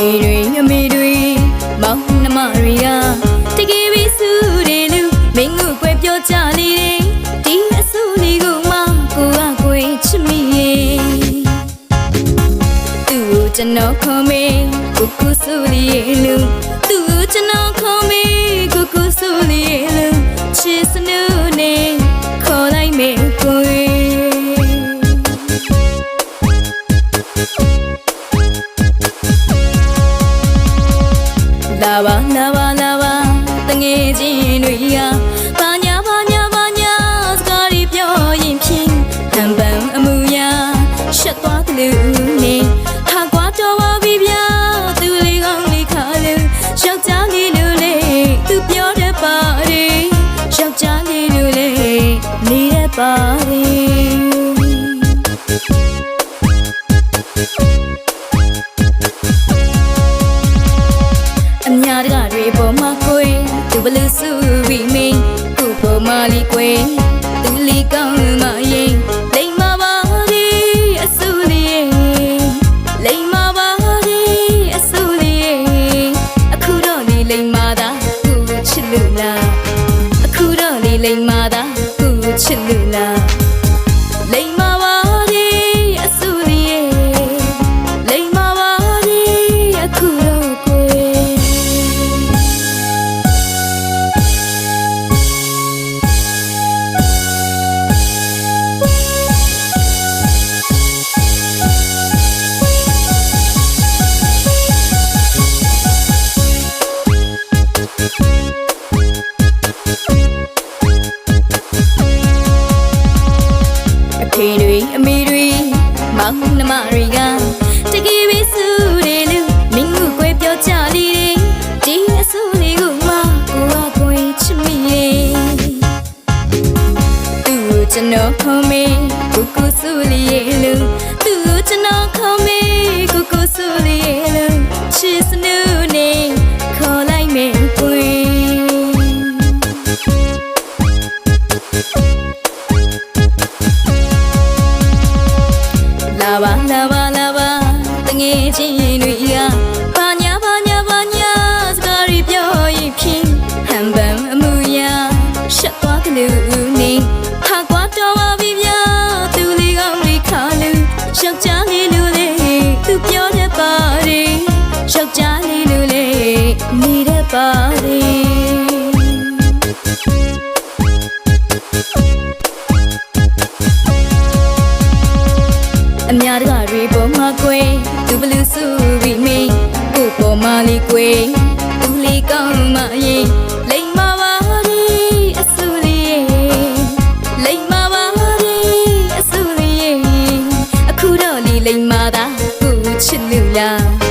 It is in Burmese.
အေတွေအမေတွေမောင်နှမရိယာတကယ်ပြီးစုတယ်လူမင်းငုွယ်ပြောကြလေတယ်ဒီအဆူလေးကိုမှကိုကကိုယ်ချစ်မိရဲ့သူ့ကျွန်တော်ခေါ်မေကိုကိုစုလေးလူသူ့ကျွန်တော်ခေါ်မေကိုကိုစုလေးလူချစ်စနူးနေခေါ်လိုက်မေကို ပါလာပါလာပါတငယ်ချင်းတွေရာဘာညာဘာညာဘာညာစကားတွေပြောရင်ဖြင့်ဟန်ပန်အမှုရာရှက်သွားတယ်လို့နေဟာကွာတော်ပါပြီဗျာသူလေးကောင်းလေးခါလို့ယောက်ျားလေးလို့လေသူပြောတတ်ပါတယ်ယောက်ျားလေးလို့လေနေတတ်ပါတယ် တကတွေပေါ်မှာကိုယ်သူဘလူစုပြီးမင်းခုပေါ်မှာလီကိုယ်သူလီကောင်းမရင်လိမ္မာပါဒီအဆူလီလိမ္မာပါဒီအဆူလီအခုတော့ဒီလိမ္မာတာကိုချစ်လို့လားအခုတော့ဒီလိမ္မာတာကိုချစ်လို့လားလိ မောင်နှမတွေကတကယ်ပဲစုတယ်လို့မင်းကိုကွယ်ပြောကြလေဒီအဆူလေးကိုမှကိုကကိုယ်ချစ်မိရဲ့သူ့ကိုကျွန်တော်ခေါ်မေကိုကိုစုလေးရဲ့လို့သူ့ကိုကျွန်တော်ခေါ်မေ ငယ်ချင်းတွေရာဘာညာဘာညာဘာညာစကားတွေပြောရင်ဖြင့်ဟန်ပန်အမှုရာရှက်သွားကလေးဦးနေဟာကွာတော်ပါပြီဗျာသူလေးကောင်းလေးခါလူယောက်ျားလေးလူလေးသူပြောတတ်ပါတယ်ယောက်ျားလေးလူလေးနေတတ်ပါတယ်အများတကတွေပေါ်မှာကွယ်သူဘလူစု ပြီမင်းဥပေါ်မာလီကွေဦးလေးကောင်းမရင်လိမ့်မာပါရီအဆူရီလိမ့်မာပါရီအဆူရီအခုတော့လီလိမ့်မာတာကိုချစ်လူလား